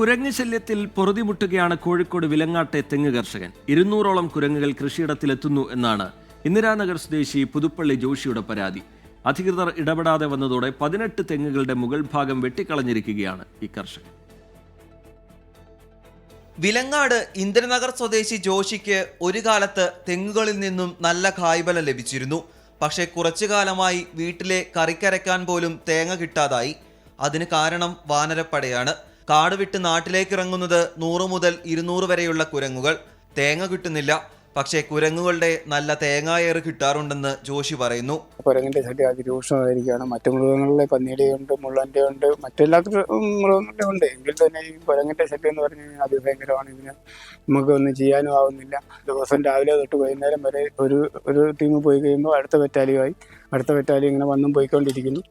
കുരങ്ങ് ശല്യത്തിൽ പൊറുതിമുട്ടുകയാണ് കോഴിക്കോട് വിലങ്ങാട്ടെ തെങ്ങ് കർഷകൻ. ഇരുന്നൂറോളം കുരങ്ങുകൾ കൃഷിയിടത്തിലെത്തുന്നു എന്നാണ് ഇന്ദിരാനഗർ സ്വദേശി പുതുപ്പള്ളി ജോഷിയുടെ പരാതി. അധികൃതർ ഇടപെടാതെ വന്നതോടെ പതിനെട്ട് തെങ്ങുകളുടെ മുകൾ ഭാഗം വെട്ടിക്കളഞ്ഞിരിക്കുകയാണ് ഈ കർഷകൻ. വിലങ്ങാട് ഇന്ദ്രനഗർ സ്വദേശി ജോഷിക്ക് ഒരു കാലത്ത് തെങ്ങുകളിൽ നിന്നും നല്ല കായ്ഫലം ലഭിച്ചിരുന്നു. പക്ഷേ കുറച്ചു കാലമായി വീട്ടിലെ കറിക്കരയ്ക്കാൻ പോലും തേങ്ങ കിട്ടാതായി. അതിന് കാരണം വാനരപ്പടയാണ്. കാട് വിട്ട് നാട്ടിലേക്ക് ഇറങ്ങുന്നത് നൂറ് മുതൽ ഇരുന്നൂറ് വരെയുള്ള കുരങ്ങുകൾ. തേങ്ങ കിട്ടുന്നില്ല. പക്ഷേ കുരങ്ങുകളുടെ നല്ല തേങ്ങായേറ് കിട്ടാറുണ്ടെന്ന് ജോഷി പറയുന്നു. കുരങ്ങിന്റെ ശല്യം അതിരൂക്ഷമായിരിക്കുകയാണ് മറ്റു മൃഗങ്ങളിലെ പന്നിയുടെ ഉണ്ട് മുള്ളന്റെ ഉണ്ട് മറ്റെല്ലാ മൃഗങ്ങളുടെ ഉണ്ട്. എങ്കിൽ തന്നെ ഈ കുരങ്ങിന്റെ ശല്യം എന്ന് പറഞ്ഞു കഴിഞ്ഞാൽ അതിഭയങ്കരമാണ്. ഇതിന് നമുക്ക് ഒന്നും ചെയ്യാനും ആവുന്നില്ല. ദിവസം രാവിലെ തൊട്ട് വൈകുന്നേരം വരെ ഒരു ഒരു ടീം പോയി കഴിയുമ്പോൾ അടുത്ത ബറ്റാലിയുമായി അടുത്ത ബറ്റാലിയും ഇങ്ങനെ വന്നും പോയിക്കൊണ്ടിരിക്കുന്നു.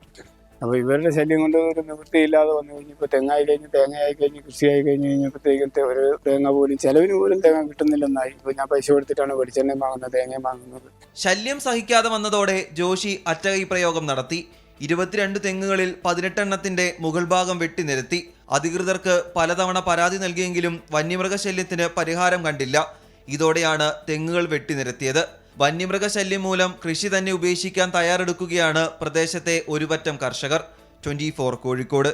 അപ്പോൾ ഇവരുടെ ശല്യം കൊണ്ട് ഒരു നിവൃത്തിയില്ലാതെ വന്നു കഴിഞ്ഞപ്പോൾ തെങ്ങായി കഴിഞ്ഞ് തേങ്ങയായി കഴിഞ്ഞ് കൃഷിയായി കഴിഞ്ഞ് കഴിഞ്ഞപ്പോഴത്തേക്കും തെ- ഒരു തേങ്ങ പോലും ചെലവിന് പോലും തേങ്ങ കിട്ടുന്നില്ലെന്നായി. ഇപ്പോൾ ഞാൻ പൈസ കൊടുത്തിട്ടാണ് വെളിച്ചെണ്ണ വാങ്ങുന്നത് തേങ്ങയും വാങ്ങുന്നത്. ശല്യം സഹിക്കാതെ വന്നതോടെ ജോഷി അറ്റകൈ പ്രയോഗം നടത്തി. ഇരുപത്തിരണ്ട് തെങ്ങുകളിൽ പതിനെട്ടെണ്ണത്തിന്റെ മുകൾ ഭാഗം വെട്ടി നിരത്തി. അധികൃതർക്ക് പലതവണ പരാതി നൽകിയെങ്കിലും വന്യമൃഗശല്യത്തിന് പരിഹാരം കണ്ടില്ല. ഇതോടെയാണ് തെങ്ങുകൾ വെട്ടിനിരത്തിയത് വന്യമൃഗശല്യം മൂലം കൃഷി തന്നെ ഉപേക്ഷിക്കാൻ തയ്യാറെടുക്കുകയാണ് പ്രദേശത്തെ ഒരുപറ്റം കർഷകർ. ട്വന്റി കോഴിക്കോട്.